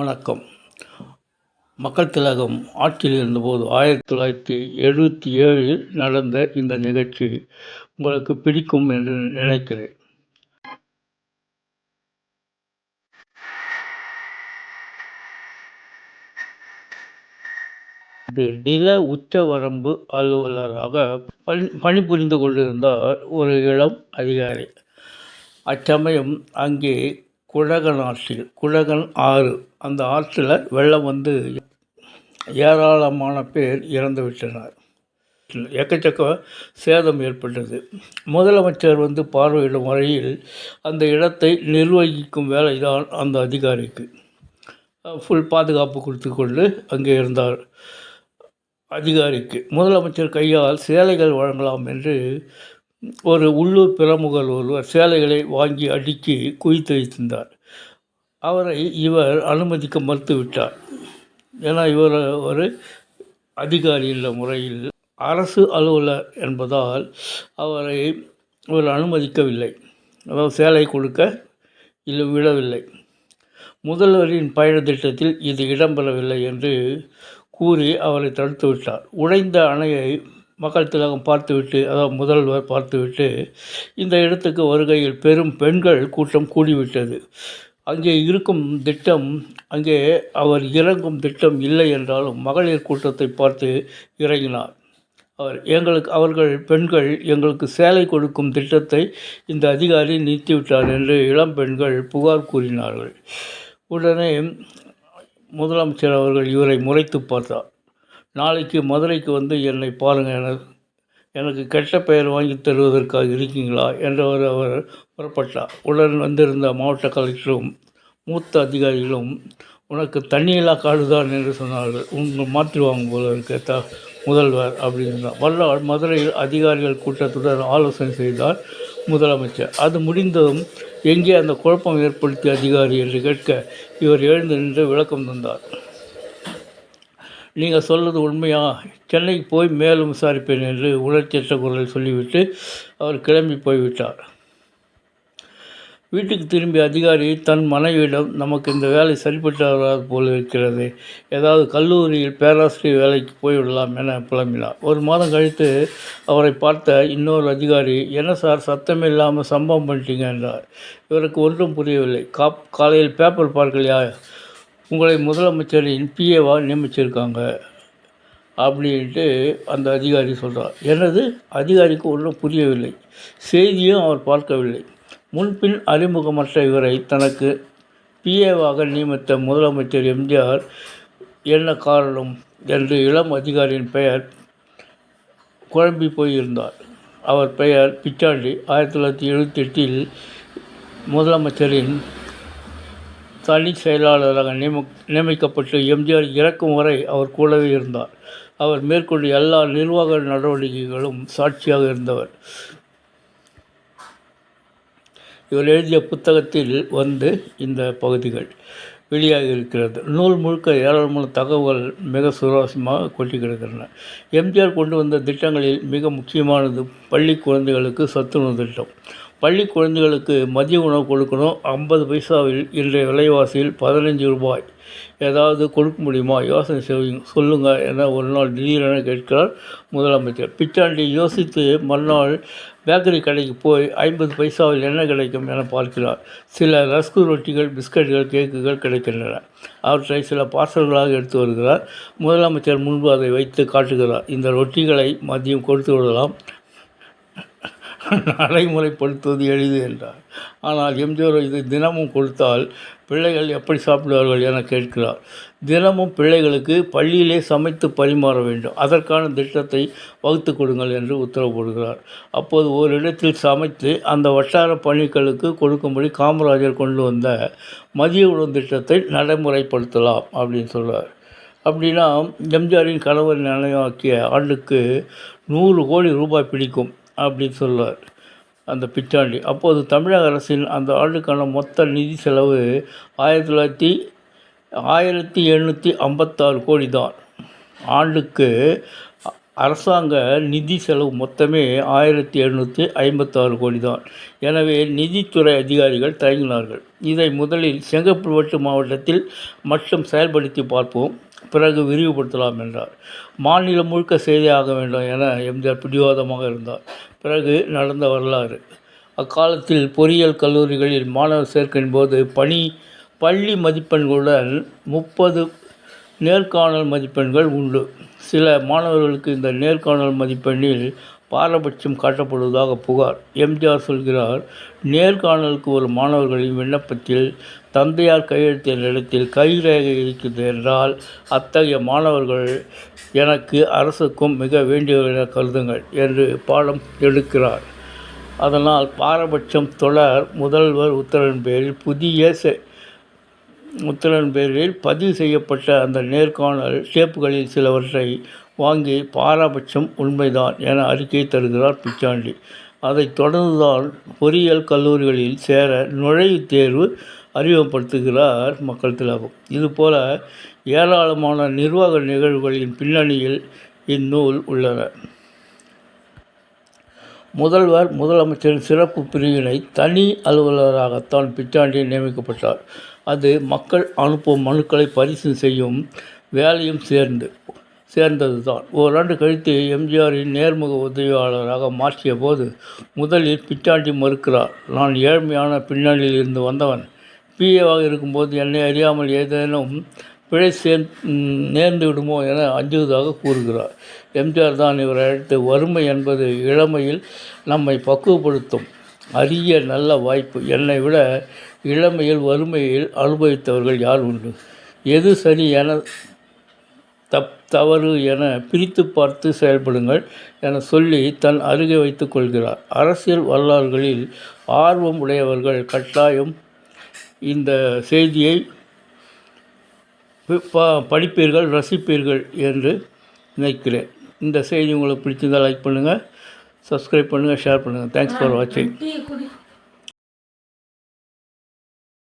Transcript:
வணக்கம். மக்கள் திலகம் ஆட்சியில் இருந்தபோது ஆயிரத்தி தொள்ளாயிரத்தி எழுபத்தி ஏழில் நடந்த இந்த நிகழ்ச்சி உங்களுக்கு பிடிக்கும் என்று நினைக்கிறேன். நில உச்சவரம்பு அலுவலராக பணி பணிபுரிந்து கொண்டிருந்தார் ஒரு இளம் அதிகாரி. அச்சமயம் அங்கே குழகன் ஆற்றில் குழகன் ஆறு. அந்த ஆற்றில் வெள்ளம் வந்து ஏராளமான பேர் இறந்து விட்டனர். எக்கச்சக்க சேதம் ஏற்பட்டது. முதலமைச்சர் வந்து பார்வையிடும் வரையில் அந்த இடத்தை நிர்வகிக்கும் வேலை தான் அந்த அதிகாரிக்கு. ஃபுல் பாதுகாப்பு கொடுத்து கொண்டு அங்கே இருந்தார் அதிகாரிக்கு. முதலமைச்சர் கையால் சேலைகள் வழங்கலாம் என்று ஒரு உள்ளூர் பிரமுகர் ஒருவர் சேலைகளை வாங்கி அடுக்கி குவித்து வைத்திருந்தார். அவரை இவர் அனுமதிக்க மறுத்துவிட்டார். ஏன்னா இவர் ஒரு அதிகாரி என்ற முறையில் அரசு அலுவலர் என்பதால் அவரை இவர் அனுமதிக்கவில்லை. அதாவது சேலை கொடுக்க இல்லை விடவில்லை. முதல்வரின் பயண திட்டத்தில் இது இடம்பெறவில்லை என்று கூறி அவரை தடுத்து விட்டார் உடைந்த அணையை மக்கள் திலகம் பார்த்துவிட்டு அதாவது முதல்வர் பார்த்துவிட்டு இந்த இடத்துக்கு வருகையில் பெரும் பெண்கள் கூட்டம் கூடிவிட்டது. அங்கே இருக்கும் திட்டம் அங்கே அவர் இறங்கும் திட்டம் இல்லை என்றாலும் மகளிர் கூட்டத்தை பார்த்து இறங்கினார். அவர் எங்களுக்கு அவர்கள் பெண்கள் எங்களுக்கு சேலை கொடுக்கும் திட்டத்தை இந்த அதிகாரி நிறுத்திவிட்டார் என்று இளம் பெண்கள் புகார் கூறினார்கள். உடனே முதலமைச்சர் அவர்கள் இவரை முறைத்து பார்த்தார். நாளைக்கு மதுரைக்கு வந்து என்னை பாருங்கள் எனக்கு எனக்கு கெட்ட பெயர் வாங்கி தருவதற்காக இருக்கீங்களா? என்றவர் அவர் புறப்பட்டார். உடன் வந்திருந்த மாவட்ட கலெக்டரும் மூத்த அதிகாரிகளும் உனக்கு தண்ணியில்லா காடுதான் என்று சொன்னார்கள். உங்கள் மாற்றி போல இருக்க த முதல்வர் அப்படின்னா வரலாறு மதுரையில் அதிகாரிகள் கூட்டத்துடன் ஆலோசனை செய்தார் முதலமைச்சர். அது முடிந்ததும் எங்கே அந்த குழப்பம் ஏற்படுத்திய அதிகாரி என்று கேட்க இவர் எழுந்து நின்று விளக்கம் தந்தார். நீங்கள் சொல்வது உண்மையா? சென்னைக்கு போய் மேலும் விசாரிப்பேன் என்று உணர்ச்சியற்ற குரலில் சொல்லிவிட்டு அவர் கிளம்பி போய்விட்டார். வீட்டுக்கு திரும்பிய அதிகாரி தன் மனைவியிடம் நமக்கு இந்த வேலை சரிப்பட்டு வராது போல் இருக்கிறது. ஏதாவது கல்லூரியில் பேராசிரியர் வேலைக்கு போய்விடலாம் என புலம்பினார். ஒரு மாதம் கழித்து அவரை பார்த்த இன்னொரு அதிகாரி என்ன சார் சத்தம் இல்லாமல் சம்பவம் பண்ணிட்டீங்க என்றார். இவருக்கு ஒன்றும் புரியவில்லை. காப் காலையில் பேப்பர் பார்க்கலையா? உங்களை முதலமைச்சரின் பிஏவாக நியமிச்சிருக்காங்க அப்படின்ட்டு அந்த அதிகாரி சொல்கிறார் எனது அதிகாரிக்கு ஒன்றும் புரியவில்லை. செய்தியும் அவர் பார்க்கவில்லை. முன்பின் அறிமுகமற்ற இவரை தனக்கு பிஏவாக நியமித்த முதலமைச்சர் எம்ஜிஆர் என்ன காரணம் என்று இளம் அதிகாரியின் பெயர் குழம்பி போயிருந்தார். அவர் பெயர் பிச்சாண்டி. ஆயிரத்தி தொள்ளாயிரத்தி எழுபத்தி எட்டில் முதலமைச்சரின் தனி செயலாளராக நியமிக் நியமிக்கப்பட்டு எம்ஜிஆர் இறக்கும் வரை அவர் கூடவே இருந்தார். அவர் மேற்கொண்டு எல்லா நிர்வாக நடவடிக்கைகளும் சாட்சியாக இருந்தவர். இவர் எழுதிய புத்தகத்தில் வந்து இந்த பகுதிகள் வெளியாக இருக்கிறது. நூல் முழுக்க ஏராளமான தகவல்கள் மிக சுவாரஸ்யமாக கொட்டி கிடக்கின்றன. எம்ஜிஆர் கொண்டு வந்த திட்டங்களில் மிக முக்கியமானது பள்ளி குழந்தைகளுக்கு சத்துணவு திட்டம். பள்ளி குழந்தைகளுக்கு மதிய உணவு கொடுக்கணும். ஐம்பது பைசாவில் இன்றைய விலைவாசியில் பதினஞ்சு ரூபாய். ஏதாவது கொடுக்க முடியுமா? யோசனை செய்வீங்க சொல்லுங்கள் என ஒரு நாள் திடீரென கேட்கிறார் முதலமைச்சர். பிச்சாண்டி யோசித்து மறுநாள் பேக்கரி கடைக்கு போய் ஐம்பது பைசாவில் என்ன கிடைக்கும் என பார்க்கிறார். சில ரஸ்கு ரொட்டிகள் பிஸ்கட்டுகள் கேக்குகள் கிடைக்கின்றன. அவற்றை சில பார்சல்களாக எடுத்து வருகிறார். முதலமைச்சர் முன்பு அதை வைத்து காட்டுகிறார். இந்த ரொட்டிகளை மதியம் கொடுத்து விடலாம். நடைமுறைப்படுத்துவது எளிது என்றார். ஆனால் எம்ஜிஆர் இது தினமும் கொடுத்தால் பிள்ளைகள் எப்படி சாப்பிடுவார்கள் என கேட்கிறார். தினமும் பிள்ளைகளுக்கு பள்ளியிலே சமைத்து பரிமாற வேண்டும். அதற்கான திட்டத்தை வகுத்து கொடுங்கள் என்று உத்தரவு போடுகிறார். அப்போது ஓரிடத்தில் சமைத்து அந்த வட்டார பணிகளுக்கு கொடுக்கும்படி காமராஜர் கொண்டு வந்த மதிய உணவு திட்டத்தை நடைமுறைப்படுத்தலாம் அப்படின்னு சொல்கிறார் அப்படின்னா எம்ஜிஆரின் கணவர் நினைவாக்கிய ஆண்டுக்கு நூறு கோடி ரூபாய் பிடிக்கும். அப்படின்னு சொல்லுவார். அந்த பிச்சாண்டி அப்போது தமிழக அரசின் அந்த ஆண்டுக்கான மொத்த நிதி செலவு ஆயிரத்தி தொள்ளாயிரத்தி ஆயிரத்தி எழுநூற்றி ஐம்பத்தாறு கோடி தான். ஆண்டுக்கு அரசாங்க நிதி செலவு மொத்தமே ஆயிரத்தி எழுநூற்றி ஐம்பத்தாறு கோடி தான். எனவே நிதித்துறை அதிகாரிகள் தயங்கினார்கள். இதை முதலில் செங்கல்பட்டு மாவட்டத்தில் மட்டும் செயல்படுத்தி பார்ப்போம். பிறகு விரிவுபடுத்தலாம் என்றார். மாநிலம் முழுக்க செய்தியாக வேண்டும் என எம்ஜிஆர் பிடிவாதமாக இருந்தார். பிறகு நடந்த வரலாறு. அக்காலத்தில் பொறியியல் கல்லூரிகளில் மாணவர் சேர்க்கையின் போது பணி பள்ளி மதிப்பெண்களுடன் முப்பது நேர்காணல் மதிப்பெண்கள் உண்டு. சில மாணவர்களுக்கு இந்த நேர்காணல் மதிப்பெண்ணில் பாரபட்சம் காட்டப்படுவதாக புகார். எம்ஜிஆர் சொல்கிறார் நேர்காணலுக்கு ஒரு மாணவர்களின் விண்ணப்பத்தில் தந்தையார் கையெழுத்திய இடத்தில் கைரேகை இருக்கிறது என்றால் அத்தகைய மாணவர்கள் எனக்கு அரசுக்கும் மிக வேண்டியவர்களென கருதுங்கள் என்று பாடம் எடுக்கிறார். அதனால் பாரபட்சம் தொடர் முதல்வர் உத்தரவின் பேரில் புதிய செ உத்தரவின் பேரில் பதிவு செய்யப்பட்ட அந்த நேர்காணல் டேப்புகளில் சிலவற்றை வாங்கி பாரபட்சம் உண்மைதான் என அறிக்கை தருகிறார் பிச்சாண்டி. அதைத் தொடர்ந்துதான் பொறியியல் கல்லூரிகளில் சேர நுழைவுத் தேர்வு அறிமுகப்படுத்துகிறார் மக்கள் திலகம். இதுபோல ஏராளமான நிர்வாக நிகழ்வுகளின் பின்னணியில் இந்நூல் உள்ளன. முதல்வர் முதலமைச்சரின் சிறப்பு பிரிவினை தனி அலுவலராகத்தான் பிச்சாண்டி நியமிக்கப்பட்டார். அது மக்கள் அனுப்பும் மனுக்களை பரிசு செய்யும் வேலையும் சேர்ந்து சேர்ந்தது தான் ஓராண்டு கழித்து எம்ஜிஆரின் நேர்முக உதவியாளராக மாற்றிய போது முதலில் பிச்சாண்டி மறுக்கிறார். நான் ஏழ்மையான பின்னணியில் இருந்து வந்தவன். பிஏவாக இருக்கும்போது என்னை அறியாமல் ஏதேனும் பிழை சேர் நேர்ந்து விடுமோ என அஞ்சுவதாக கூறுகிறார். எம்ஜிஆர் தான் இவரை அழைத்து வறுமை என்பது இளமையில் நம்மை பக்குவப்படுத்தும். அரிய நல்ல வாய்ப்பு. என்னை விட இளமையில் வறுமையில் அனுபவித்தவர்கள் யார் உண்டு? எது சரி என தப் தவறு என பிரித்து பார்த்து செயல்படுங்கள் என சொல்லி தன் அருகே வைத்துக் கொள்கிறார். அரசியல் வரலாறுகளில் ஆர்வம் உடையவர்கள் கட்டாயம் இந்த செய்தியை படிப்பீர்கள் ரசிப்பீர்கள் என்று நினைக்கிறேன். இந்த செய்தி உங்களுக்கு பிடிச்சிருந்தால் லைக் பண்ணுங்கள் சப்ஸ்கிரைப் பண்ணுங்கள் ஷேர் பண்ணுங்கள் தேங்க்ஸ் ஃபார் வாட்சிங்